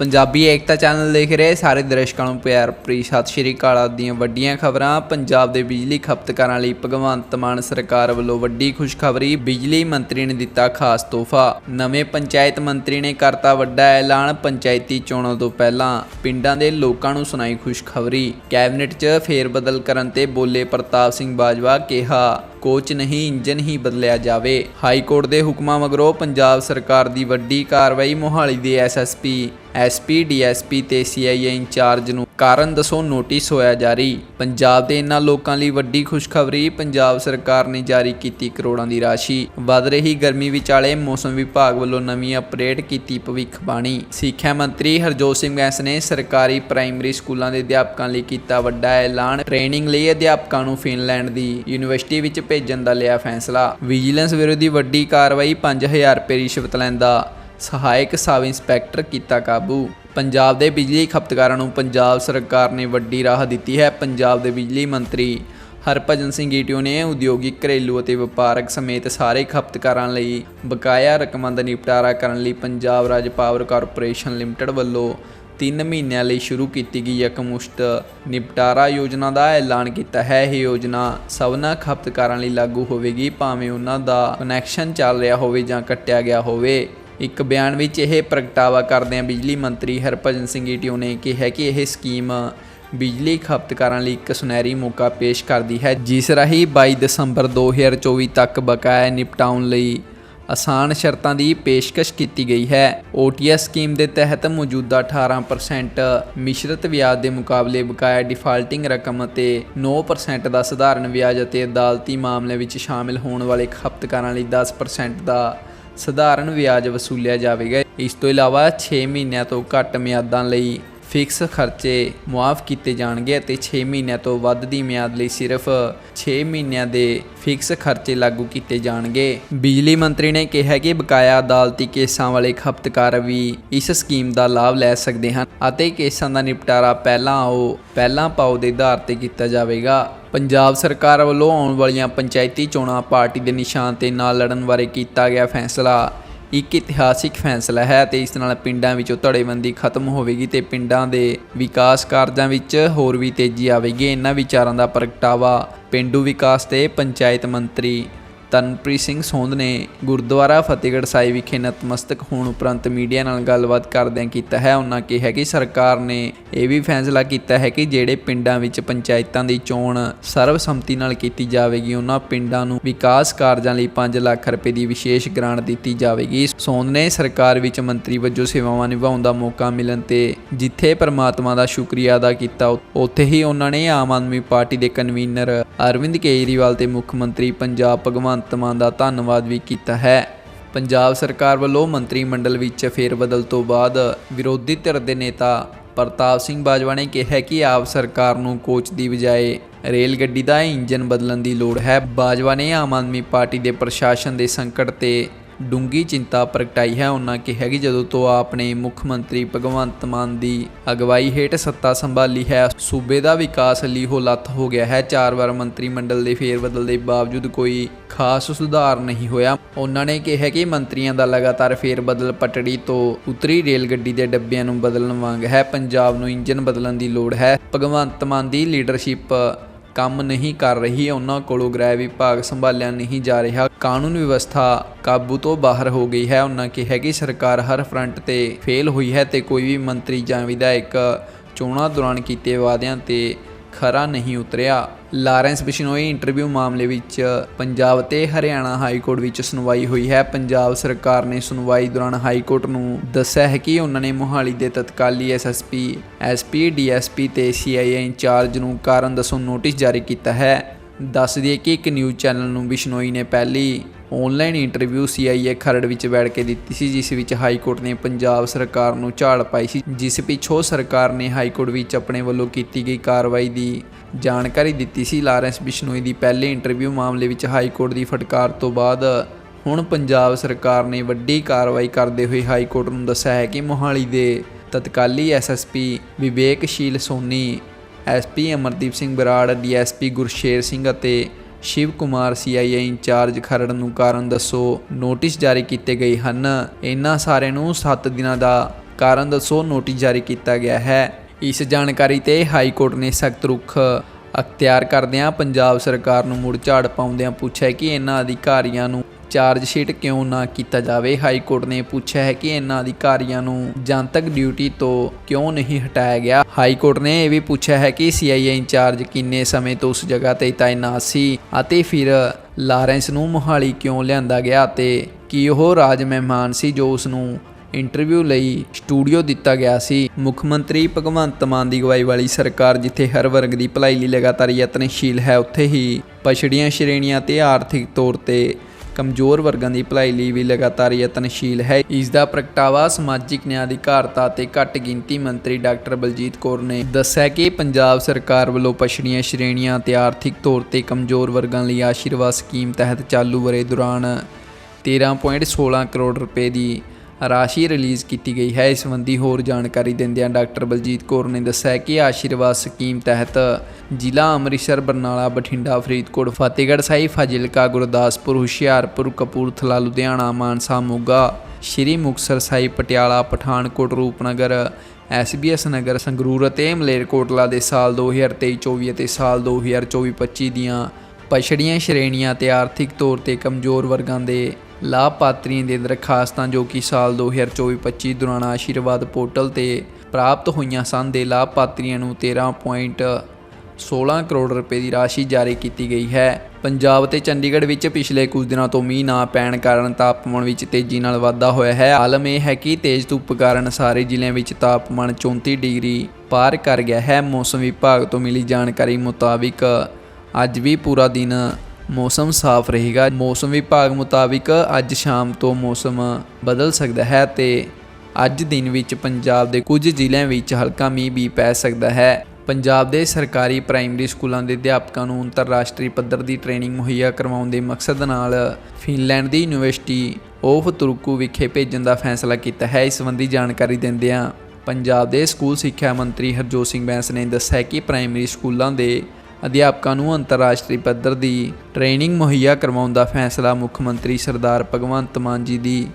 ਪੰਜਾਬੀ ਏਕਤਾ channel ਦੇਖ ਰਹੇ ਸਾਰੇ ਦਰਸ਼ਕਾਂ ਨੂੰ ਪਿਆਰ ਭਰੀ ਸਤਿ ਸ਼੍ਰੀ ਅਕਾਲ ਦੀਆਂ ਵੱਡੀਆਂ ਖਬਰਾਂ। ਪੰਜਾਬ ਦੇ ਬਿਜਲੀ ਖਪਤਕਾਰਾਂ ਲਈ ਭਗਵੰਤ ਮਾਨ ਸਰਕਾਰ ਵੱਲੋਂ ਵੱਡੀ ਖੁਸ਼ਖਬਰੀ, ਬਿਜਲੀ ਮੰਤਰੀ ਨੇ ਦਿੱਤਾ ਖਾਸ ਤੋਹਫਾ। ਨਵੇਂ ਪੰਚਾਇਤ ਮੰਤਰੀ ਨੇ ਕਰਤਾ ਵੱਡਾ ਐਲਾਨ ਪੰਚਾਇਤੀ ਚੋਣਾਂ ਤੋਂ ਪਹਿਲਾਂ। ਪਿੰਡਾਂ ਦੇ ਲੋਕਾਂ ਨੂੰ ਸੁਣਾਈ ਖੁਸ਼ਖਬਰੀ। ਕੈਬਨਿਟ 'ਚ ਫੇਰਬਦਲ ਕਰਨ ਤੇ ਬੋਲੇ ਪ੍ਰਤਾਪ ਸਿੰਘ ਬਾਜਵਾ ਕਿਹਾ। ਕੋਚ ਨਹੀਂ, ਇੰਜਨ ਹੀ ਬਦਲਿਆ ਜਾਵੇ। ਹਾਈ ਕੋਰਟ ਦੇ ਹੁਕਮਾਂ ਮਗਰੋਂ ਪੰਜਾਬ ਸਰਕਾਰ ਦੀ ਵੱਡੀ ਕਾਰਵਾਈ ਮੋਹਾਲੀ ਦੇ ਐਸਐਸਪੀ ਐਸਪੀ ਡੀਐਸਪੀ ਤੇ ਸੀਆਈਏ ਇੰਚਾਰਜ ਨੂੰ ਕਾਰਨ ਦੱਸੋ ਨੋਟਿਸ ਹੋਇਆ ਜਾਰੀ। ਪੰਜਾਬ ਦੇ ਇਨ੍ਹਾਂ ਲੋਕਾਂ ਲਈ ਵੱਡੀ ਖੁਸ਼ਖਬਰੀ, ਪੰਜਾਬ ਸਰਕਾਰ ਨੇ ਜਾਰੀ ਕੀਤੀ ਕਰੋੜਾਂ ਦੀ ਰਾਸ਼ੀ। ਵੱਧ ਰਹੀ ਗਰਮੀ ਵਿਚਾਲੇ ਮੌਸਮ ਵਿਭਾਗ ਵੱਲੋਂ ਨਵੀਂ ਅਪਡੇਟ ਕੀਤੀ ਭਵਿੱਖਬਾਣੀ। ਸਿੱਖਿਆ ਮੰਤਰੀ ਹਰਜੋਤ ਸਿੰਘ ਬੈਂਸ ਨੇ ਸਰਕਾਰੀ ਪ੍ਰਾਇਮਰੀ ਸਕੂਲਾਂ ਦੇ ਅਧਿਆਪਕਾਂ ਲਈ ਕੀਤਾ ਵੱਡਾ ਐਲਾਨ ਟ੍ਰੇਨਿੰਗ ਲਈ ਅਧਿਆਪਕਾਂ ਨੂੰ ਫਿਨਲੈਂਡ ਦੀ ਯੂਨੀਵਰਸਿਟੀ ਵਿੱਚ ਭੇਜਣ ਦਾ ਲਿਆ ਫੈਸਲਾ। ਵਿਜੀਲੈਂਸ ਵਿਰੋਧੀ ਵੱਡੀ ਕਾਰਵਾਈ 5000 ਰੁਪਏ ਰਿਸ਼ਵਤ ਲੈਂਦਾ। ਸਹਾਇਕ ਸਬ ਇੰਸਪੈਕਟਰ ਕੀਤਾ ਕਾਬੂ। ਪੰਜਾਬ ਦੇ ਬਿਜਲੀ ਖਪਤਕਾਰਾਂ ਨੂੰ ਪੰਜਾਬ ਸਰਕਾਰ ਨੇ ਵੱਡੀ ਰਾਹ ਦਿੱਤੀ ਹੈ। ਪੰਜਾਬ ਦੇ ਬਿਜਲੀ ਮੰਤਰੀ ਹਰਭਜਨ ਸਿੰਘ ਈਟਿਓ ਨੇ ਉਦਯੋਗਿਕ, ਘਰੇਲੂ ਅਤੇ ਵਪਾਰਕ ਸਮੇਤ ਸਾਰੇ ਖਪਤਕਾਰਾਂ ਲਈ ਬਕਾਇਆ ਰਕਮਾਂ ਦਾ ਨਿਪਟਾਰਾ ਕਰਨ ਲਈ ਪੰਜਾਬ ਰਾਜ ਪਾਵਰ ਕਾਰਪੋਰੇਸ਼ਨ ਲਿਮਟਿਡ ਵੱਲੋਂ 3 ਮਹੀਨਿਆਂ ਲਈ ਸ਼ੁਰੂ ਕੀਤੀ ਗਈ ਇਕਮੁਸ਼ਤ ਨਿਪਟਾਰਾ ਯੋਜਨਾ ਦਾ ਐਲਾਨ ਕੀਤਾ ਹੈ। ਇਹ ਯੋਜਨਾ ਸਭਨਾ ਖਪਤਕਾਰਾਂ ਲਈ ਲਾਗੂ ਹੋਵੇਗੀ, ਭਾਵੇਂ ਉਹਨਾਂ ਦਾ ਕਨੈਕਸ਼ਨ ਚੱਲ ਰਿਹਾ ਹੋਵੇ ਜਾਂ ਕੱਟਿਆ ਗਿਆ ਹੋਵੇ। ਇੱਕ ਬਿਆਨ ਵਿੱਚ ਇਹ ਪ੍ਰਗਟਾਵਾ ਕਰਦਿਆਂ ਬਿਜਲੀ ਮੰਤਰੀ ਹਰਭਜਨ ਸਿੰਘ ਈਟੀਓ ਨੇ ਕਿਹਾ ਕਿ ਇਹ ਸਕੀਮ ਬਿਜਲੀ ਖਪਤਕਾਰਾਂ ਲਈ ਇੱਕ ਸੁਨਹਿਰੀ ਮੌਕਾ ਪੇਸ਼ ਕਰਦੀ ਹੈ। ਜਿਸ ਰਾਹੀਂ 22 ਦਸੰਬਰ 2024 ਤੱਕ ਬਕਾਇਆ ਨਿਪਟਾਉਣ ਲਈ ਆਸਾਨ ਸ਼ਰਤਾਂ ਦੀ ਪੇਸ਼ਕਸ਼ ਕੀਤੀ ਗਈ ਹੈ। OTS ਸਕੀਮ ਦੇ ਤਹਿਤ ਮੌਜੂਦਾ 18% ਮਿਸ਼ਰਤ ਵਿਆਜ ਦੇ ਮੁਕਾਬਲੇ ਬਕਾਇਆ ਡਿਫਾਲਟਿੰਗ ਰਕਮ ਅਤੇ 9% ਦਾ ਸਧਾਰਨ ਵਿਆਜ ਅਤੇ ਅਦਾਲਤੀ ਮਾਮਲੇ ਵਿੱਚ ਸ਼ਾਮਿਲ ਹੋਣ ਵਾਲੇ ਖਪਤਕਾਰਾਂ ਲਈ 10% ਦਾ ਸਧਾਰਨ ਵਿਆਜ ਵਸੂਲਿਆ ਜਾਵੇਗਾ। ਇਸ ਤੋਂ ਇਲਾਵਾ 6 ਮਹੀਨਿਆਂ ਤੋਂ ਘੱਟ ਮਿਆਦਾਂ ਲਈ ਫਿਕਸ ਖਰਚੇ ਮੁਆਫ ਕੀਤੇ ਜਾਣਗੇ ਅਤੇ 6 ਮਹੀਨਿਆਂ ਤੋਂ ਵੱਧ ਦੀ ਮਿਆਦ ਲਈ ਸਿਰਫ 6 ਮਹੀਨਿਆਂ ਦੇ ਫਿਕਸ ਖਰਚੇ ਲਾਗੂ ਕੀਤੇ ਜਾਣਗੇ। ਬਿਜਲੀ ਮੰਤਰੀ ਨੇ ਕਿਹਾ ਕਿ ਬਕਾਇਆ ਅਦਾਲਤੀ ਕੇਸਾਂ ਵਾਲੇ ਖਪਤਕਾਰ ਵੀ ਇਸ ਸਕੀਮ ਦਾ ਲਾਭ ਲੈ ਸਕਦੇ ਹਨ ਅਤੇ ਕੇਸਾਂ ਦਾ ਨਿਪਟਾਰਾ ਪਹਿਲਾਂ ਆਓ, ਪਹਿਲਾਂ ਪਾਓ ਦੇ ਆਧਾਰ ਤੇ ਕੀਤਾ ਜਾਵੇਗਾ। ਪੰਜਾਬ ਸਰਕਾਰ ਵੱਲੋਂ ਆਉਣ ਵਾਲੀਆਂ ਪੰਚਾਇਤੀ ਚੋਣਾਂ ਪਾਰਟੀ ਦੇ ਨਿਸ਼ਾਨ ਤੇ ਨਾ ਲੜਨ ਬਾਰੇ ਕੀਤਾ ਗਿਆ ਫੈਸਲਾ। ਇੱਕ ਇਤਿਹਾਸਿਕ ਫੈਸਲਾ ਹੈ ਤੇ ਇਸ ਨਾਲ ਪਿੰਡਾਂ ਵਿੱਚੋਂ ਧੜੇਬੰਦੀ ਖਤਮ ਹੋਵੇਗੀ ਤੇ ਪਿੰਡਾਂ ਦੇ ਵਿਕਾਸ ਕਾਰਜਾਂ ਵਿੱਚ ਹੋਰ ਵੀ ਤੇਜ਼ੀ ਆਵੇਗੀ। ਇਹਨਾਂ ਵਿਚਾਰਾਂ ਦਾ ਪ੍ਰਗਟਾਵਾ ਪਿੰਡੂ ਵਿਕਾਸ ਤੇ ਪੰਚਾਇਤ ਮੰਤਰੀ ਤਨਪ੍ਰੀਤ ਸਿੰਘ ਸੋਂਦ ਨੇ ਗੁਰਦੁਆਰਾ ਫਤਿਹਗੜ੍ਹ ਸਾਹਿਬ ਵਿਖੇ ਨਤਮਸਤਕ ਹੋਣ ਉਪਰੰਤ ਮੀਡੀਆ ਨਾਲ ਗੱਲਬਾਤ ਕਰਦਿਆਂ ਕੀਤਾ ਹੈ। ਉਹਨਾਂ ਕਿਹਾ ਕਿ ਸਰਕਾਰ ਨੇ ਇਹ ਵੀ ਫੈਸਲਾ ਕੀਤਾ ਹੈ ਕਿ ਜਿਹੜੇ ਪਿੰਡਾਂ ਵਿੱਚ ਪੰਚਾਇਤਾਂ ਦੀ ਚੋਣ ਸਰਬਸੰਮਤੀ ਨਾਲ ਕੀਤੀ ਜਾਵੇਗੀ ਉਹਨਾਂ ਪਿੰਡਾਂ ਨੂੰ ਵਿਕਾਸ ਕਾਰਜਾਂ ਲਈ 5 ਲੱਖ ਰੁਪਏ ਦੀ ਵਿਸ਼ੇਸ਼ ਗ੍ਰਾਂਟ ਦਿੱਤੀ ਜਾਵੇਗੀ। ਸੋਂਦ ਨੇ ਸਰਕਾਰ ਵਿੱਚ ਮੰਤਰੀ ਵਜੋਂ ਸੇਵਾਵਾਂ ਨਿਭਾਉਣ ਦਾ ਮੌਕਾ ਮਿਲਣ ਤੇ ਜਿੱਥੇ ਪਰਮਾਤਮਾ ਦਾ ਸ਼ੁਕਰੀਆ ਅਦਾ ਕੀਤਾ ਉੱਥੇ ਹੀ ਉਹਨਾਂ ਨੇ ਆਮ ਆਦਮੀ ਪਾਰਟੀ ਦੇ ਕਨਵੀਨਰ ਅਰਵਿੰਦ ਕੇਜਰੀਵਾਲ ਤੇ ਮੁੱਖ ਮੰਤਰੀ ਪੰਜਾਬ ਭਗਵੰਤ ਮਾਨ ਦਾ ਧੰਨਵਾਦ ਵੀ ਕੀਤਾ ਹੈ। ਪੰਜਾਬ ਸਰਕਾਰ ਵੱਲੋਂ ਮੰਤਰੀ ਮੰਡਲ ਵਿੱਚ ਫੇਰਬਦਲ ਤੋਂ ਬਾਅਦ ਵਿਰੋਧੀ ਧਿਰ ਦੇ ਨੇਤਾ ਪ੍ਰਤਾਪ ਸਿੰਘ ਬਾਜਵਾ ਨੇ ਕਿਹਾ ਕਿ ਆਪ ਸਰਕਾਰ ਨੂੰ ਕੋਚ ਦੀ ਬਜਾਏ ਰੇਲ ਗੱਡੀ ਦਾ ਇੰਜਨ ਬਦਲਣ ਦੀ ਲੋੜ ਹੈ। ਬਾਜਵਾ ਨੇ ਆਮ ਆਦਮੀ ਪਾਰਟੀ ਦੇ ਪ੍ਰਸ਼ਾਸਨ ਦੇ ਸੰਕਟ ਤੇ ਡੂੰਗੀ ਚਿੰਤਾ ਪ੍ਰਗਟਾਈ ਹੈ। ਉਹਨਾਂ ਕਿਹਾ ਕਿ ਜਦੋਂ ਤੋਂ ਆਪ ਨੇ ਮੁੱਖ ਮੰਤਰੀ ਭਗਵੰਤ ਮਾਨ ਦੀ ਅਗਵਾਈ ਹੇਠ ਸੱਤਾ ਸੰਭਾਲੀ ਹੈ, ਸੂਬੇ ਦਾ ਵਿਕਾਸ ਲਈ ਲੱਥ ਹੋ ਗਿਆ ਹੈ। ਚਾਰ ਵਾਰ ਮੰਤਰੀ ਮੰਡਲ ਦੇ ਫੇਰਬਦਲ ਦੇ ਬਾਵਜੂਦ ਕੋਈ ਖਾਸ ਸੁਧਾਰ ਨਹੀਂ ਹੋਇਆ। ਉਹਨਾਂ ਨੇ ਕਿਹਾ ਕਿ ਮੰਤਰੀਆਂ ਦਾ ਲਗਾਤਾਰ ਫੇਰਬਦਲ ਪਟੜੀ ਤੋਂ ਉਤਰੀ ਰੇਲ ਗੱਡੀ ਦੇ ਡੱਬਿਆਂ ਨੂੰ ਬਦਲਣ ਵਾਂਗ ਹੈ। ਪੰਜਾਬ ਨੂੰ ਇੰਜਨ ਬਦਲਣ ਦੀ ਲੋੜ ਹੈ। ਭਗਵੰਤ ਮਾਨ ਦੀ ਲੀਡਰਸ਼ਿਪ ਕੰਮ ਨਹੀਂ ਕਰ ਰਹੀ ਉਹਨਾਂ ਕੋਲੋਂ ਗ੍ਰਹਿ ਵਿਭਾਗ ਸੰਭਾਲਿਆ ਨਹੀਂ ਜਾ ਰਿਹਾ। ਕਾਨੂੰਨ ਵਿਵਸਥਾ ਕਾਬੂ ਤੋਂ ਬਾਹਰ ਹੋ ਗਈ ਹੈ। ਉਹਨਾਂ ਕਿਹਾ ਕਿ ਸਰਕਾਰ ਹਰ ਫਰੰਟ ਤੇ ਫੇਲ ਹੋਈ ਹੈ ਤੇ ਕੋਈ ਵੀ ਮੰਤਰੀ ਜਾਂ ਵਿਧਾਇਕ ਚੋਣਾਂ ਦੌਰਾਨ ਕੀਤੇ ਵਾਅਦਿਆਂ ਤੇ ਖਰਾ ਨਹੀਂ ਉਤਰਿਆ। ਲਾਰੈਂਸ ਬਿਸ਼ਨੋਈ ਇੰਟਰਵਿਊ ਮਾਮਲੇ ਵਿੱਚ ਪੰਜਾਬ ਤੇ ਹਰਿਆਣਾ ਹਾਈ ਕੋਰਟ ਵਿੱਚ ਸੁਣਵਾਈ ਹੋਈ ਹੈ। ਪੰਜਾਬ ਸਰਕਾਰ ਨੇ ਸੁਣਵਾਈ ਦੌਰਾਨ ਹਾਈ ਕੋਰਟ ਨੂੰ ਦੱਸਿਆ ਹੈ ਕਿ ਉਹਨਾਂ ਨੇ ਮੋਹਾਲੀ ਦੇ ਤਤਕਾਲੀ ਐਸਐਸਪੀ ਐਸਪੀ ਡੀਐਸਪੀ ਤੇ ਸੀਆਈਏ ਇੰਚਾਰਜ ਨੂੰ ਕਾਰਨ ਦੱਸੋ ਨੋਟਿਸ ਜਾਰੀ ਕੀਤਾ ਹੈ। ਦੱਸ ਦਈਏ ਕਿ ਇੱਕ ਨਿਊਜ਼ ਚੈਨਲ ਨੂੰ ਬਿਸ਼ਨੋਈ ਨੇ ਪਹਿਲੀ ਆਨਲਾਈਨ ਇੰਟਰਵਿਊ ਸੀਆਈਏ ਖਰੜ ਵਿੱਚ ਬੈਠ ਕੇ ਦਿੱਤੀ ਸੀ, ਜਿਸ ਵਿੱਚ ਹਾਈ ਕੋਰਟ ਨੇ ਪੰਜਾਬ ਸਰਕਾਰ ਨੂੰ ਝਾੜ ਪਾਈ ਸੀ, ਜਿਸ ਪਿੱਛੋਂ ਸਰਕਾਰ ਨੇ ਹਾਈ ਕੋਰਟ ਵਿੱਚ ਆਪਣੇ ਵੱਲੋਂ ਕੀਤੀ ਗਈ ਕਾਰਵਾਈ ਦੀ ਜਾਣਕਾਰੀ ਦਿੱਤੀ ਸੀ। ਲਾਰੈਂਸ ਬਿਸ਼ਨੋਈ ਦੀ ਪਹਿਲੇ ਇੰਟਰਵਿਊ ਮਾਮਲੇ ਵਿੱਚ ਹਾਈ ਕੋਰਟ ਦੀ ਫਟਕਾਰ ਤੋਂ ਬਾਅਦ ਹੁਣ ਪੰਜਾਬ ਸਰਕਾਰ ਨੇ ਵੱਡੀ ਕਾਰਵਾਈ ਕਰਦੇ ਹੋਏ ਹਾਈ ਕੋਰਟ ਨੂੰ ਦੱਸਿਆ ਹੈ ਕਿ ਮੋਹਾਲੀ ਦੇ ਤਤਕਾਲੀ SSP Viveksheel Soni SP Amardeep Singh Brar DSP Gursher Singh ਅਤੇ ਸ਼ਿਵ ਕੁਮਾਰ ਸੀਆਈਏ ਇੰਚਾਰਜ ਖਰੜ ਨੂੰ ਕਾਰਨ ਦੱਸੋ। ਨੋਟਿਸ ਜਾਰੀ ਕੀਤੇ ਗਏ ਹਨ। ਇਹਨਾਂ ਸਾਰਿਆਂ ਨੂੰ 7 ਦਿਨਾਂ ਦਾ ਕਾਰਨ ਦੱਸੋ। ਨੋਟਿਸ ਜਾਰੀ ਕੀਤਾ ਗਿਆ ਹੈ। ਇਸ ਜਾਣਕਾਰੀ ਤੇ ਹਾਈ ਕੋਰਟ ਨੇ ਸਖਤ ਰੁਖ ਅਖਤਿਆਰ ਕਰਦਿਆਂ ਪੰਜਾਬ ਸਰਕਾਰ ਨੂੰ ਮੁੜ ਝਾੜ ਪਾਉਂਦਿਆਂ ਪੁੱਛਿਆ ਕਿ ਇਹਨਾਂ ਅਧਿਕਾਰੀਆਂ ਨੂੰ ਚਾਰਜ ਸ਼ੀਟ ਕਿਉਂ ਨਾ ਕੀਤਾ ਜਾਵੇ? ਹਾਈ ਕੋਰਟ ਨੇ ਪੁੱਛਿਆ ਹੈ ਕਿ ਇਹਨਾਂ ਅਧਿਕਾਰੀਆਂ ਨੂੰ ਜਨਤਕ ਡਿਊਟੀ ਤੋਂ ਕਿਉਂ ਨਹੀਂ ਹਟਾਇਆ ਗਿਆ? ਹਾਈ ਕੋਰਟ ਨੇ ਇਹ ਵੀ ਪੁੱਛਿਆ ਹੈ ਕਿ ਸੀਆਈਏ ਇੰਚਾਰਜ ਕਿੰਨੇ ਸਮੇਂ ਤੋਂ ਉਸ ਜਗ੍ਹਾ ਤੇ ਤਾਇਨਾਤ ਸੀ ਅਤੇ ਫਿਰ ਲਾਰੈਂਸ ਨੂੰ ਮੁਹਾਲੀ ਕਿਉਂ ਲਿਆਂਦਾ ਗਿਆ ਅਤੇ ਕੀ ਉਹ ਰਾਜ ਮਹਿਮਾਨ ਸੀ ਜੋ ਉਸ ਨੂੰ ਇੰਟਰਵਿਊ ਲਈ ਸਟੂਡੀਓ ਦਿੱਤਾ ਗਿਆ ਸੀ? ਮੁੱਖ ਮੰਤਰੀ ਭਗਵੰਤ ਮਾਨ ਦੀ ਅਗਵਾਈ ਵਾਲੀ ਸਰਕਾਰ ਜਿੱਥੇ ਹਰ ਵਰਗ ਦੀ ਭਲਾਈ ਲਈ ਲਗਾਤਾਰ ਯਤਨਸ਼ੀਲ ਹੈ, ਉੱਥੇ ਹੀ ਪਛੜੀਆਂ ਸ਼੍ਰੇਣੀਆਂ ਤੇ ਆਰਥਿਕ ਤੌਰ ਤੇ ਕਮਜ਼ੋਰ ਵਰਗਾਂ ਦੀ ਭਲਾਈ ਲਈ ਵੀ ਲਗਾਤਾਰ ਯਤਨਸ਼ੀਲ ਹੈ। ਇਸ ਦਾ ਪ੍ਰਗਟਾਵਾ ਸਮਾਜਿਕ ਨਿਆਂ ਅਧਿਕਾਰਤਾ ਤੇ ਘੱਟ ਗਿਣਤੀ ਮੰਤਰੀ ਡਾਕਟਰ ਬਲਜੀਤ ਕੌਰ ਨੇ ਦੱਸਿਆ ਕਿ ਪੰਜਾਬ ਸਰਕਾਰ ਵੱਲੋਂ ਪਛੜੀਆਂ ਸ਼੍ਰੇਣੀਆਂ ਤੇ ਆਰਥਿਕ ਤੌਰ ਤੇ ਕਮਜ਼ੋਰ ਵਰਗਾਂ ਲਈ ਆਸ਼ੀਰਵਾਦ ਸਕੀਮ ਤਹਿਤ ਚਾਲੂ ਵਰੇ ਦੌਰਾਨ 13.16 ਕਰੋੜ ਰੁਪਏ ਦੀ ਰਾਸ਼ੀ ਰਿਲੀਜ਼ ਕੀਤੀ ਗਈ ਹੈ। ਇਸ ਸੰਬੰਧੀ ਹੋਰ ਜਾਣਕਾਰੀ ਦਿੰਦਿਆਂ ਡਾਕਟਰ ਬਲਜੀਤ ਕੌਰ ਨੇ ਦੱਸਿਆ ਕਿ ਆਸ਼ੀਰਵਾਦ ਸਕੀਮ ਤਹਿਤ ਜ਼ਿਲ੍ਹਾ ਅੰਮ੍ਰਿਤਸਰ, ਬਰਨਾਲਾ, ਬਠਿੰਡਾ, ਫਰੀਦਕੋਟ, ਫਤਿਹਗੜ੍ਹ ਸਾਹਿਬ, ਫਾਜ਼ਿਲਕਾ, ਗੁਰਦਾਸਪੁਰ, ਹੁਸ਼ਿਆਰਪੁਰ, ਕਪੂਰਥਲਾ, ਲੁਧਿਆਣਾ, ਮਾਨਸਾ, ਮੋਗਾ, ਸ਼੍ਰੀ ਮੁਕਤਸਰ ਸਾਹਿਬ, ਪਟਿਆਲਾ, ਪਠਾਨਕੋਟ, ਰੂਪਨਗਰ ਐਸਬੀਐਸ ਨਗਰ, ਸੰਗਰੂਰ ਅਤੇ ਮਲੇਰਕੋਟਲਾ ਦੇ ਸਾਲ 2023-24 ਅਤੇ ਸਾਲ 2024-25 ਦੀਆਂ ਪਛੜੀਆਂ ਸ਼੍ਰੇਣੀਆਂ ਤੇ ਆਰਥਿਕ ਤੌਰ ਤੇ ਕਮਜ਼ੋਰ ਵਰਗਾਂ ਦੇ ਲਾਭਪਾਤਰੀਆਂ ਦੇ ਦਰਖਾਸਤਾਂ ਜੋ ਕਿ ਸਾਲ 2024-25 ਦੌਰਾਨ ਆਸ਼ੀਰਵਾਦ ਪੋਰਟਲ ਤੇ ਪ੍ਰਾਪਤ ਹੋਈਆਂ ਸਨ ਦੇ ਲਾਭਪਾਤਰੀਆਂ ਨੂੰ 13.16 ਕਰੋੜ ਰੁਪਏ ਦੀ ਰਾਸ਼ੀ ਜਾਰੀ ਕੀਤੀ ਗਈ ਹੈ। ਪੰਜਾਬ ਤੇ ਚੰਡੀਗੜ੍ਹ ਵਿੱਚ ਪਿਛਲੇ ਕੁਝ ਦਿਨਾਂ ਤੋਂ ਮੀਂਹ ਨਾ ਪੈਣ ਕਾਰਨ ਤਾਪਮਾਨ ਵਿੱਚ ਤੇਜ਼ੀ ਨਾਲ ਵਾਧਾ ਹੋਇਆ ਹੈ। ਆਲਮ ਇਹ ਹੈ ਕਿ ਤੇਜ਼ ਧੁੱਪ ਕਾਰਨ ਸਾਰੇ ਜ਼ਿਲ੍ਹਿਆਂ ਵਿੱਚ ਤਾਪਮਾਨ 34 ਡਿਗਰੀ ਪਾਰ ਕਰ ਗਿਆ ਹੈ। ਮੌਸਮ ਵਿਭਾਗ ਤੋਂ ਮਿਲੀ ਜਾਣਕਾਰੀ ਮੁਤਾਬਿਕ ਅੱਜ ਵੀ ਪੂਰਾ ਦਿਨ ਮੌਸਮ ਸਾਫ਼ ਰਹੇਗਾ। ਮੌਸਮ ਵਿਭਾਗ ਮੁਤਾਬਿਕ ਅੱਜ ਸ਼ਾਮ ਤੋਂ ਮੌਸਮ ਬਦਲ ਸਕਦਾ ਹੈ ਤੇ ਅੱਜ ਦਿਨ ਵਿੱਚ ਪੰਜਾਬ ਦੇ ਕੁਝ ਜ਼ਿਲ੍ਹਿਆਂ ਵਿੱਚ ਹਲਕਾ ਮੀਂਹ ਵੀ ਪੈ ਸਕਦਾ ਹੈ। ਪੰਜਾਬ ਦੇ ਸਰਕਾਰੀ ਪ੍ਰਾਇਮਰੀ ਸਕੂਲਾਂ ਦੇ ਅਧਿਆਪਕਾਂ ਨੂੰ ਅੰਤਰਰਾਸ਼ਟਰੀ ਪੱਧਰ ਦੀ ਟ੍ਰੇਨਿੰਗ ਮੁਹੱਈਆ ਕਰਵਾਉਣ ਦੇ ਮਕਸਦ ਨਾਲ ਫਿਨਲੈਂਡ ਦੀ ਯੂਨੀਵਰਸਿਟੀ ਆਫ ਤੁਰਕੂ ਵਿਖੇ ਭੇਜਣ ਦਾ ਫੈਸਲਾ ਕੀਤਾ ਹੈ। ਇਸ ਸੰਬੰਧੀ ਜਾਣਕਾਰੀ ਦਿੰਦਿਆਂ ਪੰਜਾਬ ਦੇ ਸਕੂਲ ਸਿੱਖਿਆ ਮੰਤਰੀ ਹਰਜੋਤ ਸਿੰਘ ਬੈਂਸ ਨੇ ਦੱਸਿਆ ਕਿ ਪ੍ਰਾਇਮਰੀ ਸਕੂਲਾਂ ਦੇ ਅਧਿਆਪਕਾਂ ਨੂੰ ਅੰਤਰਰਾਸ਼ਟਰੀ ਪੱਧਰ ਦੀ ਟ੍ਰੇਨਿੰਗ ਮੁਹੱਈਆ ਕਰਵਾਉਣ ਦਾ ਫੈਸਲਾ ਮੁੱਖ ਮੰਤਰੀ ਸਰਦਾਰ ਭਗਵੰਤ ਮਾਨ ਜੀ ਦੀ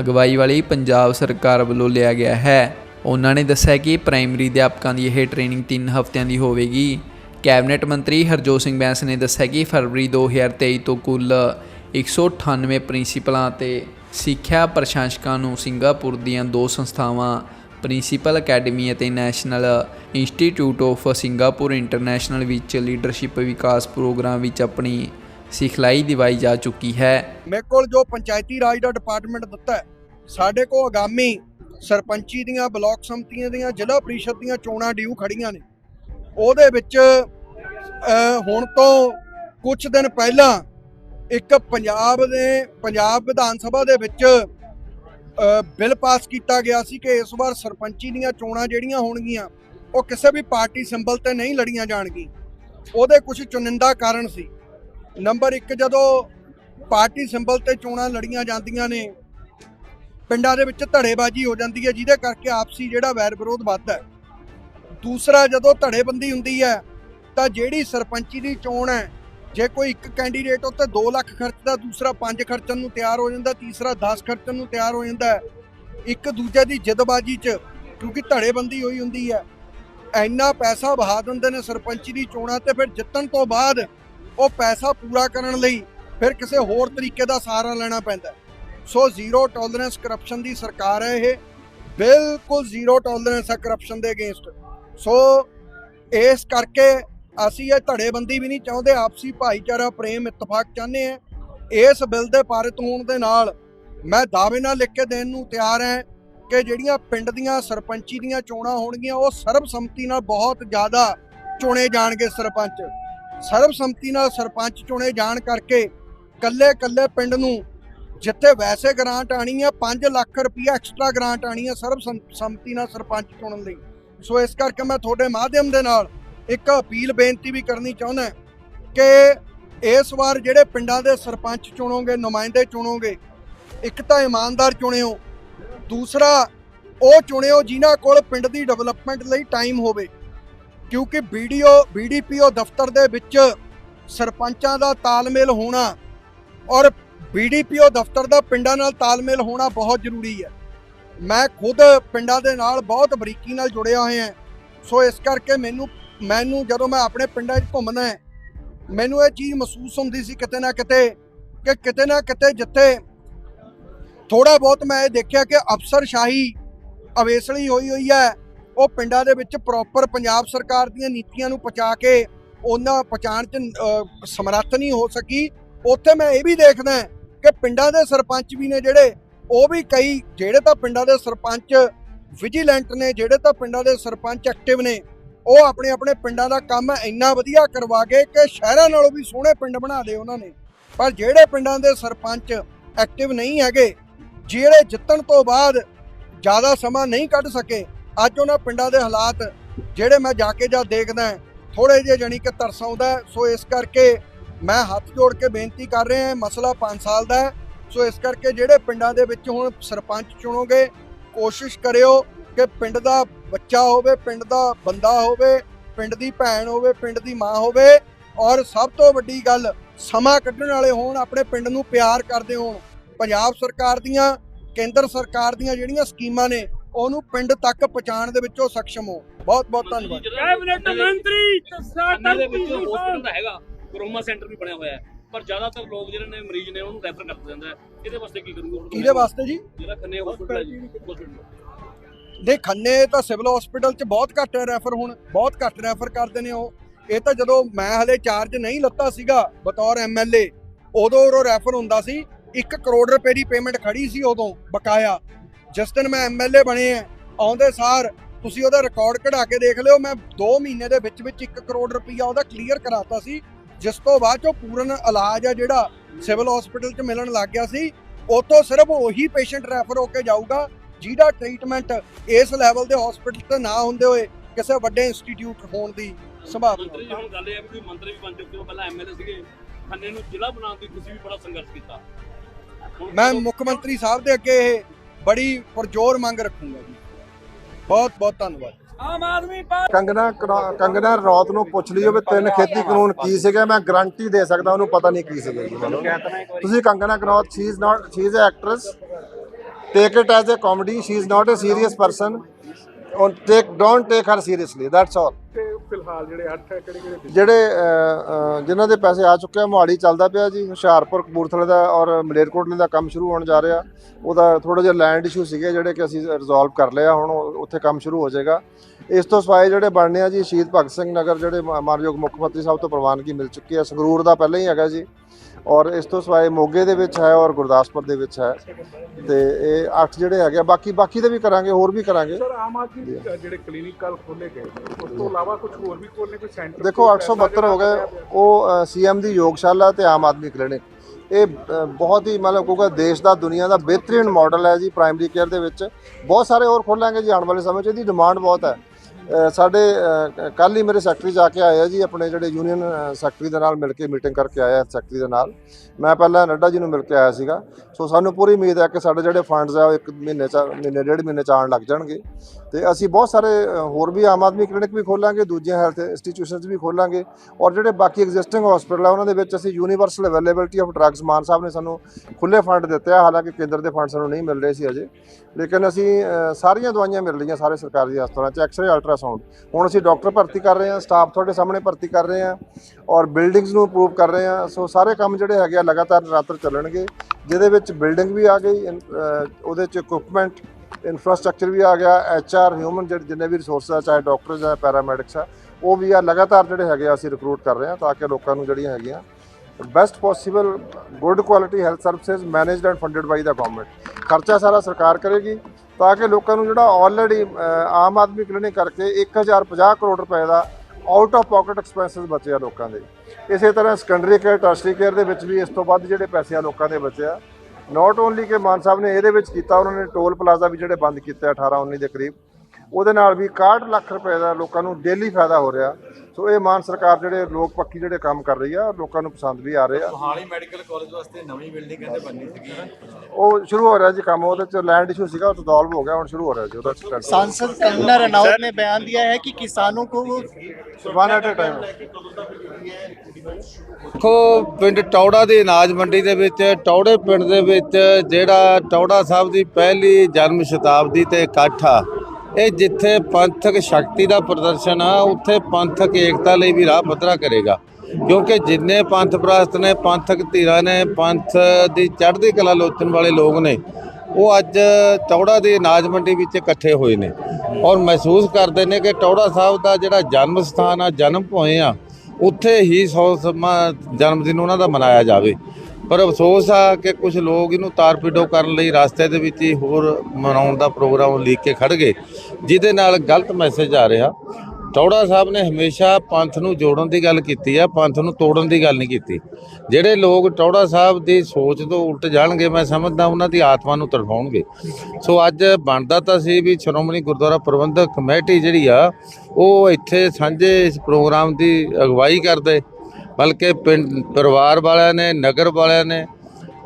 ਅਗਵਾਈ ਵਾਲੀ ਪੰਜਾਬ ਸਰਕਾਰ ਵੱਲੋਂ ਲਿਆ ਗਿਆ ਹੈ। ਉਹਨਾਂ ਨੇ ਦੱਸਿਆ ਕਿ ਪ੍ਰਾਇਮਰੀ ਅਧਿਆਪਕਾਂ ਦੀ ਇਹ ਟ੍ਰੇਨਿੰਗ 3 ਹਫ਼ਤਿਆਂ ਦੀ ਹੋਵੇਗੀ। ਕੈਬਨਿਟ ਮੰਤਰੀ ਹਰਜੋਤ ਸਿੰਘ ਬੈਂਸ ਨੇ ਦੱਸਿਆ ਕਿ ਫਰਵਰੀ 2023 ਤੋਂ ਕੁੱਲ 198 ਪ੍ਰਿੰਸੀਪਲਾਂ ਤੇ ਸਿੱਖਿਆ ਪ੍ਰਸ਼ਾਸਕਾਂ ਨੂੰ ਸਿੰਗਾਪੁਰ ਦੀਆਂ ਦੋ ਸੰਸਥਾਵਾਂ ਪ੍ਰਿੰਸੀਪਲ ਅਕੈਡਮੀ ਅਤੇ national institute of Singapore international ਵਿੱਚ ਲੀਡਰਸ਼ਿਪ ਵਿਕਾਸ ਪ੍ਰੋਗਰਾਮ ਵਿੱਚ ਆਪਣੀ ਸਿਖਲਾਈ ਦਿਵਾਈ ਜਾ ਚੁੱਕੀ ਹੈ। ਮੇਰੇ ਕੋਲ ਜੋ ਪੰਚਾਇਤੀ ਰਾਜ ਦਾ ਡਿਪਾਰਟਮੈਂਟ ਦਿੱਤਾ ਹੈ, ਸਾਡੇ ਕੋਲ ਆਗਾਮੀ ਸਰਪੰਚੀ ਦੀਆਂ, ਬਲਾਕ ਸਮਤੀਆਂ ਦੀਆਂ, ਜ਼ਿਲ੍ਹਾ ਪ੍ਰੀਸ਼ਦ ਦੀਆਂ ਚੋਣਾਂ ਡਿਊ ਖੜੀਆਂ ਨੇ। ਉਹਦੇ ਵਿੱਚ ਹੁਣ ਤੋਂ ਕੁਝ ਦਿਨ ਪਹਿਲਾਂ ਇੱਕ ਪੰਜਾਬ ਦੇ, ਪੰਜਾਬ ਵਿਧਾਨ ਸਭਾ ਦੇ ਵਿੱਚ ਬਿੱਲ ਪਾਸ ਕੀਤਾ ਗਿਆ ਸੀ ਕਿ ਇਸ ਵਾਰ ਸਰਪੰਚੀ ਦੀਆਂ ਚੋਣਾਂ ਜਿਹੜੀਆਂ ਹੋਣਗੀਆਂ, ਉਹ ਕਿਸੇ ਵੀ ਪਾਰਟੀ ਸਿੰਬਲ ਤੇ ਨਹੀਂ ਲੜੀਆਂ ਜਾਣਗੀਆਂ। ਉਹਦੇ ਕੁਝ ਚੁਨਿੰਦਾ ਕਾਰਨ ਸੀ। ਨੰਬਰ 1 ਜਦੋਂ ਪਾਰਟੀ ਸਿੰਬਲ ਤੇ ਚੋਣਾਂ ਲੜੀਆਂ ਜਾਂਦੀਆਂ ਨੇ, ਪਿੰਡਾਂ ਦੇ ਵਿੱਚ ਧੜੇਬਾਜ਼ੀ ਹੋ ਜਾਂਦੀ ਹੈ, ਜਿਹਦੇ ਕਰਕੇ ਆਪਸੀ ਜਿਹੜਾ ਵੈਰ ਵਿਰੋਧ ਵੱਧਦਾ ਹੈ। ਦੂਸਰਾ, ਜਦੋਂ ਧੜੇਬੰਦੀ ਹੁੰਦੀ ਹੈ, ਤਾਂ ਜਿਹੜੀ ਸਰਪੰਚੀ ਦੀ ਚੋਣ ਹੈ ਜੇ ਕੋਈ ਇੱਕ ਕੈਂਡੀਡੇਟ ਉੱਤੇ 2 ਲੱਖ ਖਰਚਦਾ ਦੂਸਰਾ 5 ਖਰਚਣ ਨੂੰ ਤਿਆਰ ਹੋ ਜਾਂਦਾ, ਤੀਸਰਾ 10 ਖਰਚਣ ਨੂੰ ਤਿਆਰ ਹੋ ਜਾਂਦਾ, ਇੱਕ ਦੂਜੇ ਦੀ ਜਿੱਦਬਾਜ਼ੀ 'ਚ ਕਿਉਂਕਿ ਧੜੇਬੰਦੀ ਹੋਈ ਹੁੰਦੀ ਹੈ। ਇੰਨਾ ਪੈਸਾ ਵਹਾ ਦਿੰਦੇ ਨੇ ਸਰਪੰਚੀ ਦੀ ਚੋਣਾਂ ਤੇ, ਫਿਰ ਜਿੱਤਣ ਤੋਂ ਬਾਅਦ ਉਹ ਪੈਸਾ ਪੂਰਾ ਕਰਨ ਲਈ ਫਿਰ ਕਿਸੇ ਹੋਰ ਤਰੀਕੇ ਦਾ ਸਹਾਰਾ ਲੈਣਾ ਪੈਂਦਾ ਸੋ ਜ਼ੀਰੋ ਟੋਲਰੈਂਸ ਕਰਪਸ਼ਨ ਦੀ ਸਰਕਾਰ ਹੈ ਇਹ। ਬਿਲਕੁਲ ਜ਼ੀਰੋ ਟੋਲਰੈਂਸ ਹੈ ਕਰਪਸ਼ਨ ਦੇ ਅਗੇਂਸਟ ਸੋ ਇਸ ਕਰਕੇ ਅਸੀਂ ਇਹ ਧੜੇਬੰਦੀ ਵੀ ਨਹੀਂ ਚਾਹੁੰਦੇ, ਆਪਸੀ ਭਾਈਚਾਰਾ, ਪ੍ਰੇਮ, ਇਤਫਾਕ ਚਾਹੁੰਦੇ ਆ ਇਸ ਬਿੱਲ ਦੇ ਪਾਰਿਤ ਹੋਣ ਦੇ ਨਾਲ ਮੈਂ ਦਾਅਵੇ ਨਾਲ ਲਿਖ ਕੇ ਦੇਣ ਨੂੰ ਤਿਆਰ ਹਾਂ ਕਿ ਜਿਹੜੀਆਂ ਪਿੰਡ ਦੀਆਂ ਸਰਪੰਚੀ ਦੀਆਂ ਚੋਣਾਂ ਹੋਣਗੀਆਂ, ਉਹ ਸਰਬਸੰਮਤੀ ਨਾਲ ਬਹੁਤ ਜ਼ਿਆਦਾ ਚੁਣੇ ਜਾਣਗੇ ਸਰਪੰਚ। ਸਰਬਸੰਮਤੀ ਨਾਲ ਸਰਪੰਚ ਚੁਣੇ ਜਾਣ ਕਰਕੇ ਕੱਲੇ ਕੱਲੇ ਪਿੰਡ ਨੂੰ ਜਿੱਥੇ ਵੈਸੇ ਗ੍ਰਾਂਟ ਆਣੀ ਹੈ 5 ਲੱਖ ਰੁਪਈਆ ਐਕਸਟਰਾ ਗ੍ਰਾਂਟ ਆਣੀ ਆ ਸਰਬਸੰਮਤੀ ਨਾਲ ਸਰਪੰਚ ਚੁਣਨ ਲਈ। ਸੋ ਇਸ ਕਰਕੇ ਮੈਂ ਤੁਹਾਡੇ ਮਾਧਿਅਮ ਦੇ ਨਾਲ ਇੱਕ ਅਪੀਲ ਬੇਨਤੀ ਵੀ ਕਰਨੀ ਚਾਹੁੰਦਾ ਕਿ ਇਸ ਵਾਰ ਜਿਹੜੇ ਪਿੰਡਾਂ ਦੇ ਸਰਪੰਚ ਚੁਣੋਗੇ, ਨੁਮਾਇੰਦੇ ਚੁਣੋਗੇ, ਇੱਕ ਤਾਂ ਇਮਾਨਦਾਰ ਚੁਣਿਓ, ਦੂਸਰਾ ਉਹ ਚੁਣਿਓ ਜਿਨ੍ਹਾਂ ਕੋਲ ਪਿੰਡ ਦੀ ਡਿਵੈਲਪਮੈਂਟ ਲਈ ਟਾਈਮ ਹੋਵੇ। ਕਿਉਂਕਿ ਵੀਡੀਓ ਬੀਡੀਪੀਓ ਦਫ਼ਤਰ ਦੇ ਵਿੱਚ ਸਰਪੰਚਾਂ ਦਾ ਤਾਲਮੇਲ ਹੋਣਾ ਔਰ ਬੀਡੀਪੀਓ ਦਫ਼ਤਰ ਦਾ ਪਿੰਡਾਂ ਨਾਲ ਤਾਲਮੇਲ ਹੋਣਾ ਬਹੁਤ ਜ਼ਰੂਰੀ ਹੈ। ਮੈਂ ਖੁਦ ਪਿੰਡਾਂ ਦੇ ਨਾਲ ਬਹੁਤ ਬਰੀਕੀ ਨਾਲ ਜੁੜਿਆ ਹੋਇਆ ਹਾਂ। ਸੋ ਇਸ ਕਰਕੇ ਮੈਨੂੰ ਮੈਨੂੰ ਜਦੋਂ ਮੈਂ ਆਪਣੇ ਪਿੰਡਾਂ 'ਚ ਘੁੰਮਦਾ ਮੈਨੂੰ ਇਹ ਚੀਜ਼ ਮਹਿਸੂਸ ਹੁੰਦੀ ਸੀ ਕਿਤੇ ਨਾ ਕਿਤੇ ਕਿ ਕਿਤੇ ਨਾ ਕਿਤੇ ਜਿੱਥੇ ਥੋੜਾ ਬਹੁਤ ਮੈਂ ਇਹ ਦੇਖਿਆ ਕਿ ਅਫਸਰਸ਼ਾਹੀ ਅਵੇਸਲੀ ਹੋਈ ਹੋਈ ਹੈ, ਉਹ ਪਿੰਡਾਂ ਦੇ ਵਿੱਚ ਪ੍ਰੋਪਰ ਪੰਜਾਬ ਸਰਕਾਰ ਦੀਆਂ ਨੀਤੀਆਂ ਨੂੰ ਪਹੁੰਚਾ ਕੇ ਉਹਨਾਂ ਪਹੁੰਚਾਉਣ 'ਚ ਸਮਰੱਥ ਨਹੀਂ ਹੋ ਸਕੀ। ਉੱਥੇ ਮੈਂ ਇਹ ਵੀ ਦੇਖਦਾ ਕਿ ਪਿੰਡਾਂ ਦੇ ਸਰਪੰਚ ਵੀ ਨੇ ਜਿਹੜੇ, ਉਹ ਵੀ ਕਈ ਜਿਹੜੇ ਤਾਂ ਪਿੰਡਾਂ ਦੇ ਸਰਪੰਚ ਵਿਜੀਲੈਂਟ ਨੇ, ਜਿਹੜੇ ਤਾਂ ਪਿੰਡਾਂ ਦੇ ਸਰਪੰਚ ਐਕਟਿਵ ਨੇ ਉਹ ਆਪਣੇ ਆਪਣੇ ਪਿੰਡਾਂ ਦਾ ਕੰਮ ਇੰਨਾ ਵਧੀਆ ਕਰਵਾ ਕੇ ਕਿ ਸ਼ਹਿਰਾਂ ਨਾਲੋਂ ਵੀ ਸੋਹਣੇ ਪਿੰਡ ਬਣਾ ਦੇ ਉਹਨਾਂ ਨੇ। ਪਰ ਜਿਹੜੇ ਪਿੰਡਾਂ ਦੇ ਸਰਪੰਚ ਐਕਟਿਵ ਨਹੀਂ ਹੈਗੇ, ਜਿਹੜੇ ਜਿੱਤਣ ਤੋਂ ਬਾਅਦ ਜ਼ਿਆਦਾ ਸਮਾਂ ਨਹੀਂ ਕੱਢ ਸਕੇ, ਅੱਜ ਉਹਨਾਂ ਪਿੰਡਾਂ ਦੇ ਹਾਲਾਤ ਜਿਹੜੇ ਮੈਂ ਜਾ ਕੇ ਜਦ ਦੇਖਦਾ ਥੋੜੇ ਜਿਹੇ ਜਾਣੀ ਕਿ ਤਰਸ ਆਉਂਦਾ ਸੋ ਇਸ ਕਰਕੇ ਮੈਂ ਹੱਥ ਜੋੜ ਕੇ ਬੇਨਤੀ ਕਰ ਰਿਹਾ ਹਾਂ, ਮਸਲਾ 5 ਸਾਲ ਦਾ ਸੋ ਇਸ ਕਰਕੇ ਜਿਹੜੇ ਪਿੰਡਾਂ ਦੇ ਵਿੱਚ ਹੁਣ ਸਰਪੰਚ ਚੁਣੋਗੇ, ਕੋਸ਼ਿਸ਼ ਕਰਿਓ ਕਿ ਪਿੰਡ ਦਾ ਬੱਚਾ ਹੋਵੇ ਪਿੰਡ ਦਾ ਬੰਦਾ ਹੋਵੇ ਪਿੰਡ ਦੀ ਭੈਣ ਹੋਵੇ ਪਿੰਡ ਦੀ ਮਾਂ ਹੋਵੇ ਔਰ ਸਭ ਤੋਂ ਵੱਡੀ ਗੱਲ ਸਮਾਂ ਕੱਢਣ ਵਾਲੇ ਹੋਣ ਆਪਣੇ ਪਿੰਡ ਨੂੰ ਪਿਆਰ ਕਰਦੇ ਹੋਣ। ਪੰਜਾਬ ਸਰਕਾਰ ਦੀਆਂ ਕੇਂਦਰ ਸਰਕਾਰ ਦੀਆਂ ਜਿਹੜੀਆਂ ਸਕੀਮਾਂ ਨੇ ਉਹਨੂੰ ਪਿੰਡ ਤੱਕ ਪਹੁੰਚਾਉਣ ਦੇ ਵਿੱਚ ਉਹ ਸક્ષਮ ਹੋ। ਬਹੁਤ ਬਹੁਤ ਧੰਨਵਾਦ। ਕੈਬਨਿਟ ਮੰਤਰੀ ਖੰਨੇ ਦੇ ਵਿੱਚ ਹਸਪੀਟਲ ਤਾਂ ਹੈਗਾ ਕਰੋਮਾ ਸੈਂਟਰ ਵੀ ਬਣਿਆ ਹੋਇਆ ਹੈ। ਪਰ ਜ਼ਿਆਦਾਤਰ ਲੋਕ ਜਿਹੜੇ ਨੇ ਮਰੀਜ਼ ਨੇ ਉਹਨੂੰ ਰੈਫਰ ਕਰ ਦਿੰਦਾ ਹੈ। ਇਹਦੇ ਵਾਸਤੇ ਕੀ ਕਰੂਗੇ? ਕਿਹਦੇ ਵਾਸਤੇ ਜੀ? ਜਿਹੜਾ ਖੰਨੇ ਹਸਪੀਟਲ ਹੈ ਜੀ hospital। ਖੰਨੇ ਤਾਂ ਸਿਵਲ ਹਸਪੀਟਲ 'ਚ ਬਹੁਤ ਘੱਟ ਰੈਫਰ ਹੁਣ, ਬਹੁਤ ਘੱਟ ਰੈਫਰ ਕਰਦੇ ਨੇ ਉਹ। ਇਹ ਤਾਂ ਜਦੋਂ ਮੈਂ ਹਲੇ ਚਾਰਜ ਨਹੀਂ ਲੱਤਾ ਸੀਗਾ ਬਤੌਰ ਐਮਐਲਏ ਉਦੋਂ ਉਹ ਰੈਫਰ ਹੁੰਦਾ ਸੀ। 1 ਕਰੋੜ ਰੁਪਏ ਦੀ ਪੇਮੈਂਟ ਖੜੀ ਸੀ ਉਦੋਂ, ਬਕਾਇਆ। ਜਿਸ ਦਿਨ ਮੈਂ ਐਮਐਲਏ ਬਣੇ ਆ, ਆਉਂਦੇ ਸਾਰ ਤੁਸੀਂ ਉਹਦਾ ਰਿਕਾਰਡ ਕਢਾ ਕੇ ਦੇਖ ਲਿਓ, ਮੈਂ 2 ਮਹੀਨੇ ਦੇ ਵਿੱਚ ਵਿੱਚ 1 ਕਰੋੜ ਰੁਪਈਆ ਉਹਦਾ ਕਲੀਅਰ ਕਰਾਤਾ ਸੀ। ਜਿਸ ਤੋਂ ਬਾਅਦ ਚੋਂ ਪੂਰਨ ਇਲਾਜ ਆ ਜਿਹੜਾ ਸਿਵਲ ਹਸਪੀਟਲ 'ਚ ਮਿਲਣ ਲੱਗ ਗਿਆ ਸੀ। ਉਤੋਂ ਸਿਰਫ ਉਹੀ ਪੇਸ਼ੈਂਟ ਰੈਫਰ ਹੋ ਕੇ ਜਾਊਗਾ। ਜਿਹਦਾ ਟ੍ਰੀਟਮੈਂਟ ਇਸ ਲੈਵਲ ਦੇ ਹਸਪੀਟਲ ਤੇ ਨਾ ਹੁੰਦੇ ਹੋਏ ਕਿਸੇ ਵੱਡੇ ਇੰਸਟੀਚਿਊਟ ਹੋਣ ਦੀ ਸੰਭਾਵਨਾ ਮੰਤਰੀ ਜੀ ਹੁਣ ਗੱਲ ਇਹ ਹੈ ਵੀ ਤੁਸੀਂ ਮੰਤਰੀ ਵੀ ਬਣ ਚੁੱਕੇ ਹੋ ਪਹਿਲਾਂ ਐਮਐਲਏ ਸੀਗੇ ਖੰਨੇ ਨੂੰ ਜ਼ਿਲ੍ਹਾ ਬਣਾਉਣ ਦੀ ਤੁਸੀਂ ਵੀ ਬੜਾ ਸੰਘਰਸ਼ ਕੀਤਾ। ਹੁਣ ਮੈਂ ਜਦੋਂ- ਮੁੱਖ ਮੰਤਰੀ ਸਾਹਿਬ ਦੇ ਅੱਗੇ ਇਹ ਬੜੀ ਪੁਰਜੋਰ ਮੰਗ ਰੱਖੂੰਗਾ ਜੀ। ਬਹੁਤ ਬਹੁਤ ਧੰਨਵਾਦ। ਆਮ ਆਦਮੀ ਪਾਰਟੀ ਕੰਗਨਾ ਕਰਾ- ਕੰਗਨਾ ਰੌਤ ਨੂੰ ਪੁੱਛ ਲਿਓ ਵੀ ਤਿੰਨ ਖੇਤੀ ਕਾਨੂੰਨ ਕੀ ਸੀਗੇ ਮੈਂ ਗਾਰੰਟੀ ਦੇ ਸਕਦਾ ਉਹਨੂੰ ਪਤਾ ਨਹੀਂ ਕੀ ਸੀਗੇ ਜੀ ਤੁਸੀਂ Kangana Ranaut she is not she is actress take it as a comedy she is not a serious person on take don't take her seriously that's all ਤੇ ਫਿਲਹਾਲ ਜਿਹੜੇ ਅੱਠ ਹੈ ਕਿਹੜੇ ਕਿਹੜੇ ਜਿਹੜੇ ਜਿਨ੍ਹਾਂ ਦੇ ਪੈਸੇ ਆ ਚੁੱਕੇ ਆ ਮੋਹਾਲੀ ਚੱਲਦਾ ਪਿਆ ਜੀ ਹੁਸ਼ਿਆਰਪੁਰ ਕਪੂਰਥਲੇ ਦਾ ਔਰ ਮਲੇਰਕੋਟਲੇ ਦਾ ਕੰਮ ਸ਼ੁਰੂ ਹੋਣ ਜਾ ਰਿਹਾ। ਉਹਦਾ ਥੋੜਾ ਜਿਹਾ ਲੈਂਡ ਇਸ਼ੂ ਸੀਗੇ ਜਿਹੜੇ ਕਿ ਅਸੀਂ ਰਿਜ਼ੋਲਵ ਕਰ ਲਿਆ ਹੁਣ ਉਹ- ਉੱਥੇ ਕੰਮ ਸ਼ੁਰੂ ਹੋ ਜਾਏਗਾ। ਇਸ ਤੋਂ ਸਿਵਾਏ ਜਿਹੜੇ ਬਣਨੇ ਆ ਜੀ ਸ਼ਹੀਦ ਭਗਤ ਸਿੰਘ ਨਗਰ ਜਿਹੜੇ ਮ- ਮਾਨਯੋਗ ਮੁੱਖ ਮੰਤਰੀ ਸਾਹਿਬ ਤੋਂ ਪ੍ਰਵਾਨਗੀ ਮਿਲ ਚੁੱਕੀ ਹੈ ਸੰਗਰੂਰ ਦਾ ਪਹਿਲਾਂ ਹੀ ਹੈਗਾ ਜੀ। ਔਰ ਇਸ ਤੋਂ ਸਿਵਾਏ ਮੋਗੇ ਦੇ ਵਿੱਚ ਹੈ ਔਰ ਗੁਰਦਾਸਪੁਰ ਦੇ ਵਿੱਚ ਹੈ। ਤੇ ਇਹ ਅੱਠ ਜਿਹੜੇ ਹੈਗੇ ਬਾਕੀ ਬਾਕੀ ਦੇ ਵੀ ਕਰਾਂਗੇ ਹੋਰ ਵੀ ਕਰਾਂਗੇ। ਸਰ ਆਮ ਆਦਮੀ ਜਿਹੜੇ ਕਲੀਨਿਕਲ ਖੋਲੇ ਗਏ ਉਸ ਤੋਂ ਇਲਾਵਾ ਕੁਝ ਹੋਰ ਵੀ ਖੋਲਣੇ ਕੋਈ ਸੈਂਟਰ ਦੇਖੋ 872 ਹੋ ਗਏ ਉਹ ਸੀਐਮ ਦੀ ਯੋਗਸ਼ਾਲਾ ਤੇ ਆਮ ਆਦਮੀ ਕਲੀਨਿਕ ਇਹ ਬਹੁਤ ਹੀ ਮਤਲਬ ਕਹੂਗਾ ਦੇਸ਼ ਦਾ ਦੁਨੀਆ ਦਾ ਬਿਹਤਰੀਨ ਮਾਡਲ ਹੈ ਜੀ ਪ੍ਰਾਇਮਰੀ ਕੇਅਰ ਦੇ ਵਿੱਚ। ਬਹੁਤ ਸਾਰੇ ਹੋਰ ਖੋਲਾਂਗੇ ਜੀ ਆਉਣ ਵਾਲੇ ਸਮੇਂ 'ਚ ਇਹਦੀ ਡਿਮਾਂਡ ਬਹੁਤ ਹੈ। ਸਾਡੇ ਕੱਲ ਹੀ ਮੇਰੇ ਸੈਕਟਰੀ ਜਾ ਕੇ ਆਏ ਆ ਜੀ, ਆਪਣੇ ਜਿਹੜੇ ਯੂਨੀਅਨ ਸੈਕਟਰੀ ਦੇ ਨਾਲ ਮਿਲ ਕੇ ਮੀਟਿੰਗ ਕਰਕੇ ਆਇਆ ਸੈਕਟਰੀ ਦੇ ਨਾਲ। ਮੈਂ ਪਹਿਲਾਂ ਨੱਡਾ ਜੀ ਨੂੰ ਮਿਲ ਕੇ ਆਇਆ ਸੀਗਾ। ਸੋ ਸਾਨੂੰ ਪੂਰੀ ਉਮੀਦ ਹੈ ਕਿ ਸਾਡੇ ਜਿਹੜੇ ਫੰਡਸ ਆ, ਉਹ ਇੱਕ ਮਹੀਨੇ ਚ, ਮਹੀਨੇ, ਡੇਢ ਮਹੀਨੇ ਚ ਆਉਣ ਲੱਗ ਜਾਣਗੇ। ਤੇ ਅਸੀਂ ਬਹੁਤ ਸਾਰੇ ਹੋਰ ਵੀ ਆਮ ਆਦਮੀ ਕਲੀਨਿਕ ਵੀ ਖੋਲਾਂਗੇ, ਦੂਜੀਆਂ ਹੈਲਥ ਇੰਸਟੀਟਿਊਸ਼ਨਸ ਵੀ ਖੋਲਾਂਗੇ ਔਰ ਜਿਹੜੇ ਬਾਕੀ ਐਗਜ਼ਿਸਟਿੰਗ ਹਸਪੀਟਲ ਆ, ਉਹਨਾਂ ਦੇ ਵਿੱਚ ਅਸੀਂ universal availability of drugs Mann Sahib ਨੇ ਸਾਨੂੰ ਖੁੱਲੇ ਫੰਡ ਦਿੱਤੇ ਆ, ਹਾਲਾਂਕਿ ਕੇਂਦਰ ਦੇ ਫੰਡ ਸਾਨੂੰ ਨਹੀਂ ਮਿਲ ਰਹੇ ਸੀ ਅਜੇ। ਲੇਕਿਨ ਅਸੀਂ ਸਾਰੀਆਂ ਦਵਾਈਆਂ ਮਿਲ ਰਹੀਆਂ ਸਾਰੇ ਸਰਕਾਰੀ ਹਸਪਤਾਲਾਂ 'ਚ ਐਕਸ-ਰੇ ਅਲਟਰਾਸਾਊਂਡ ਹੁਣ ਅਸੀਂ ਡਾਕਟਰ ਭਰਤੀ ਕਰ ਰਹੇ ਹਾਂ ਸਟਾਫ ਤੁਹਾਡੇ ਸਾਹਮਣੇ ਭਰਤੀ ਕਰ ਰਹੇ ਹਾਂ ਔਰ ਬਿਲਡਿੰਗਸ ਨੂੰ ਇੰਪਰੂਵ ਕਰ ਰਹੇ ਹਾਂ। ਸੋ ਸਾਰੇ ਕੰਮ ਜਿਹੜੇ ਹੈਗੇ ਆ, ਲਗਾਤਾਰ ਨਿਰੰਤਰ ਚੱਲਣਗੇ, ਜਿਹਦੇ ਵਿੱਚ ਬਿਲਡਿੰਗ ਵੀ ਆ ਗਈ ਉਹਦੇ 'ਚ ਇਕਵਿਪਮੈਂਟ ਇਨਫਰਾਸਟ੍ਰਕਚਰ ਵੀ ਆ ਗਿਆ ਐਚਆਰ ਹਿਊਮਨ ਜਿਹੜੇ ਜਿੰਨੇ ਵੀ ਰਿਸੋਰਸ ਆ, ਚਾਹੇ ਡਾਕਟਰਸ ਆ ਪੈਰਾਮੈਡਿਕਸ ਆ, ਉਹ ਵੀ ਆ, ਲਗਾਤਾਰ ਜਿਹੜੇ ਹੈਗੇ ਆ ਅਸੀਂ ਰਿਕਰੂਟ ਕਰ ਰਹੇ ਹਾਂ ਤਾਂ ਕਿ ਲੋਕਾਂ ਨੂੰ ਜਿਹੜੀਆਂ ਹੈਗੀਆਂ best possible good quality health services managed and funded by the government ਖਰਚਾ ਸਾਰਾ ਸਰਕਾਰ ਕਰੇਗੀ ਤਾਂ ਕਿ ਲੋਕਾਂ ਨੂੰ ਜਿਹੜਾ ਆਲਰੇਡੀ ਆਮ ਆਦਮੀ ਕਲੀਨਿਕ ਕਰਕੇ 1050 ਕਰੋੜ ਰੁਪਏ ਦਾ ਆਊਟ ਆਫ ਪਾਕਟ ਐਕਸਪੈਂਸਸ ਬਚੇ ਆ ਲੋਕਾਂ ਦੇ। ਇਸੇ ਤਰ੍ਹਾਂ ਸੈਕੰਡਰੀ ਕੇਅਰ ਟਰਸ਼ਰੀ ਕੇਅਰ ਦੇ ਵਿੱਚ ਵੀ ਇਸ ਤੋਂ ਵੱਧ ਜਿਹੜੇ ਪੈਸੇ ਆ ਲੋਕਾਂ ਦੇ ਬਚੇ ਆ। ਨਾਟ ਓਨਲੀ ਕਿ ਮਾਨ ਸਾਹਿਬ ਨੇ ਇਹਦੇ ਵਿੱਚ ਕੀਤਾ, ਉਹਨਾਂ ਨੇ ਟੋਲ ਪਲਾਜ਼ਾ ਵੀ ਜਿਹੜੇ ਬੰਦ ਕੀਤੇ ਆ 18 19 ਦੇ ਕਰੀਬ। ਉਹਦੇ ਨਾਲ ਵੀ 61 ਲੱਖ ਰੁਪਏ ਦਾ ਲੋਕਾਂ ਨੂੰ ਡੇਲੀ ਫਾਇਦਾ ਹੋ ਰਿਹਾ ਸੋ ਇਹ ਮਾਨ ਸਰਕਾਰ ਜਿਹੜੇ ਲੋਕ ਪੱਖੀ ਜਿਹੜੇ ਕੰਮ ਕਰ ਰਹੀ ਆ ਲੋਕਾਂ ਨੂੰ ਪਸੰਦ ਵੀ ਆ ਰਹੇ ਆ ਮੋਹਾਲੀ ਮੈਡੀਕਲ ਕਾਲਜ ਵਾਸਤੇ ਨਵੀਂ ਬਿਲਡਿੰਗ ਕਹਿੰਦੇ ਬਣਨੀ ਸੀਗੀ ਉਹ ਸ਼ੁਰੂ ਹੋ ਰਿਹਾ ਜੀ ਕੰਮ ਉਹਦੇ ਚ ਲੈਂਡ ਇਸ਼ੂ ਸੀਗਾ ਉਹ ਸੋਲਵ ਹੋ ਗਿਆ ਹੁਣ ਸ਼ੁਰੂ ਹੋ ਰਿਹਾ ਜੀ ਉਹਦਾ ਟੈਂਡਰ सांसद कंगना रनौत ने बयान दिया है कि किसानों को वो ਵਨ ਐਟ ਅ ਟਾਈਮ ਦੇਖੋ ਪਿੰਡ ਟੌੜਾ ਦੀ ਅਨਾਜ ਮੰਡੀ ਦੇ ਵਿੱਚ ਟੌੜੇ ਪਿੰਡ ਦੇ ਵਿੱਚ ਜਿਹੜਾ ਟੌੜਾ ਸਾਹਿਬ ਦੀ ਪਹਿਲੀ ਜਨਮ ਸ਼ਤਾਬਦੀ ਤੇ ਇਕੱਠ ਆ ਇਹ ਜਿੱਥੇ ਪੰਥਕ ਸ਼ਕਤੀ ਦਾ ਪ੍ਰਦਰਸ਼ਨ ਆ, ਉੱਥੇ ਪੰਥਕ ਏਕਤਾ ਲਈ ਵੀ ਰਾਹ ਪੱਧਰਾ ਕਰੇਗਾ। ਕਿਉਂਕਿ ਜਿੰਨੇ ਪੰਥ ਪ੍ਰਸਤ ਨੇ, ਪੰਥਕ ਧਿਰਾਂ ਨੇ, ਪੰਥ ਦੀ ਚੜ੍ਹਦੀ ਕਲਾ ਲੋਚਣ ਵਾਲੇ ਲੋਕ ਨੇ, ਉਹ ਅੱਜ ਟੌੜਾ ਦੀ ਅਨਾਜ ਮੰਡੀ ਵਿੱਚ ਇਕੱਠੇ ਹੋਏ ਨੇ। ਔਰ ਮਹਿਸੂਸ ਕਰਦੇ ਨੇ ਕਿ ਟੌੜਾ ਸਾਹਿਬ ਦਾ ਜਿਹੜਾ ਜਨਮ ਸਥਾਨ ਆ, ਜਨਮ ਭੋਏ ਆ, ਉੱਥੇ ਹੀ ਸੌ ਸਮਾਂ ਜਨਮ ਦਿਨ ਉਹਨਾਂ ਦਾ ਮਨਾਇਆ ਜਾਵੇ। ਪਰ ਅਫਸੋਸ ਆ ਕਿ ਕੁਝ ਲੋਕ ਇਹਨੂੰ ਤਾਰਪੀਡੋ ਕਰਨ ਲਈ ਰਸਤੇ ਦੇ ਵਿੱਚ ਹੀ ਹੋਰ ਮਨਾਉਣ ਦਾ ਪ੍ਰੋਗਰਾਮ ਲੀਕ ਕੇ ਖੜ ਗਏ, ਜਿਹਦੇ ਨਾਲ ਗਲਤ ਮੈਸੇਜ ਆ ਰਿਹਾ। ਟੌੜਾ ਸਾਹਿਬ ਨੇ ਹਮੇਸ਼ਾ ਪੰਥ ਨੂੰ ਜੋੜਨ ਦੀ ਗੱਲ ਕੀਤੀ ਆ, ਪੰਥ ਨੂੰ ਤੋੜਨ ਦੀ ਗੱਲ ਨਹੀਂ ਕੀਤੀ। ਜਿਹੜੇ ਲੋਕ ਟੌੜਾ ਸਾਹਿਬ ਦੀ ਸੋਚ ਤੋਂ ਉਲਟ ਜਾਣਗੇ, ਮੈਂ ਸਮਝਦਾ ਉਹਨਾਂ ਦੀ ਆਤਮਾ ਨੂੰ ਤੜਫਾਉਣਗੇ। ਸੋ ਅੱਜ ਬਣਦਾ ਤਾਂ ਸੀ ਵੀ ਸ਼੍ਰੋਮਣੀ ਗੁਰਦੁਆਰਾ ਪ੍ਰਬੰਧਕ ਕਮੇਟੀ ਜਿਹੜੀ ਆ, ਉਹ ਇੱਥੇ ਸਾਂਝੇ ਇਸ ਪ੍ਰੋਗਰਾਮ ਦੀ ਅਗਵਾਈ ਕਰਦੇ ਬਲਕਿ ਪਿੰਡ ਪਰਿਵਾਰ ਵਾਲਿਆਂ ਨੇ, ਨਗਰ ਵਾਲਿਆਂ ਨੇ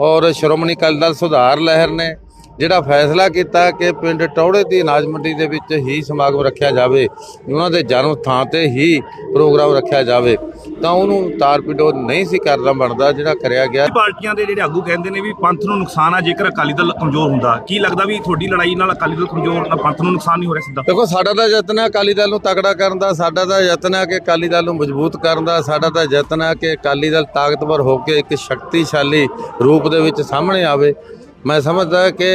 ਔਰ ਸ਼੍ਰੋਮਣੀ ਅਕਾਲੀ ਦਲ ਸੁਧਾਰ ਲਹਿਰ ਨੇ। ਜਿਹੜਾ ਫੈਸਲਾ ਕੀਤਾ ਕਿ ਪਿੰਡ ਟੌੜੇ ਦੀ ਅਨਾਜ ਮੰਡੀ ਦੇ ਵਿੱਚ ਹੀ ਸਮਾਗਮ ਰੱਖਿਆ ਜਾਵੇ ਉਹਨਾਂ ਦੇ ਜਨਮ ਥਾਂ ਤੇ ਹੀ ਪ੍ਰੋਗਰਾਮ ਰੱਖਿਆ ਜਾਵੇ ਤਾਂ ਉਹਨੂੰ ਤਾਰਪੀਡੋ ਨਹੀਂ ਸੀ ਕਰਨਾ ਬਣਦਾ ਜਿਹੜਾ ਕਰਿਆ ਗਿਆ। ਪਾਰਟੀਆਂ ਦੇ ਜਿਹੜੇ ਆਗੂ ਕਹਿੰਦੇ ਨੇ ਵੀ ਪੰਥ ਨੂੰ ਨੁਕਸਾਨ ਆ ਜੇਕਰ ਅਕਾਲੀ ਦਲ ਕਮਜ਼ੋਰ ਹੁੰਦਾ। ਕੀ ਲੱਗਦਾ ਵੀ ਤੁਹਾਡੀ ਲੜਾਈ ਨਾਲ ਅਕਾਲੀ ਦਲ ਕਮਜ਼ੋਰ ਨਾਲ ਪੰਥ ਨੂੰ ਨੁਕਸਾਨ ਨਹੀਂ ਹੋ ਰਿਹਾ ਸਿੱਧਾ? ਦੇਖੋ ਸਾਡਾ ਤਾਂ ਯਤਨ ਹੈ ਅਕਾਲੀ ਦਲ ਨੂੰ ਤਕੜਾ ਕਰਨ ਦਾ ਸਾਡਾ ਤਾਂ ਯਤਨ ਹੈ ਕਿ ਅਕਾਲੀ ਦਲ ਨੂੰ ਮਜ਼ਬੂਤ ਕਰਨ ਦਾ ਸਾਡਾ ਤਾਂ ਯਤਨ ਹੈ ਕਿ ਅਕਾਲੀ ਦਲ ਤਾਕਤਵਰ ਹੋ ਕੇ ਇੱਕ ਸ਼ਕਤੀਸ਼ਾਲੀ ਰੂਪ ਦੇ ਵਿੱਚ ਸਾਹਮਣੇ ਆਵੇ। ਮੈਂ ਸਮਝਦਾ ਕਿ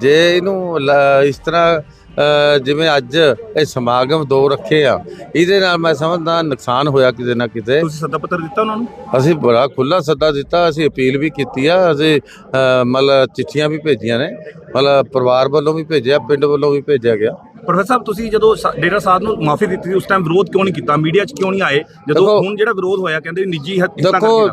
ਜੇ ਇਹਨੂੰ ਇਸ ਤਰ੍ਹਾਂ ਜਿਵੇਂ ਅੱਜ ਇਹ ਸਮਾਗਮ ਦੋ ਰੱਖੇ ਆ ਇਹਦੇ ਨਾਲ ਮੈਂ ਸਮਝਦਾ ਨੁਕਸਾਨ ਹੋਇਆ ਕਿਤੇ ਨਾ ਕਿਤੇ। ਤੁਸੀਂ ਸੱਦਾ ਪੱਤਰ ਦਿੱਤਾ ਉਹਨਾਂ ਨੂੰ? ਅਸੀਂ ਬੜਾ ਖੁੱਲਾ ਸੱਦਾ ਦਿੱਤਾ ਅਸੀਂ ਅਪੀਲ ਵੀ ਕੀਤੀ ਆ ਅਸੀਂ ਮਤਲਬ ਚਿੱਠੀਆਂ ਵੀ ਭੇਜੀਆਂ ਨੇ ਮਤਲਬ ਪਰਿਵਾਰ ਵੱਲੋਂ ਵੀ ਭੇਜਿਆ ਪਿੰਡ ਵੱਲੋਂ ਵੀ ਭੇਜਿਆ ਗਿਆ। ਪ੍ਰੋਫੈਸਰ ਸਾਹਿਬ ਤੁਸੀਂ ਜਦੋਂ ਡੇਰਾ ਸਾਹਿਬ ਨੂੰ ਮਾਫੀ ਦਿੱਤੀ ਸੀ ਉਸ ਟਾਈਮ ਵਿਰੋਧ ਕਿਉਂ ਨਹੀਂ ਕੀਤਾ? ਮੀਡੀਆ 'ਚ ਕਿਉਂ ਨਹੀਂ ਆਏ? ਜਦੋਂ ਹੁਣ ਜਿਹੜਾ ਵਿਰੋਧ ਹੋਇਆ ਕਹਿੰਦੇ ਨਿੱਜੀ ਹੱਥ ਦੇਖੋ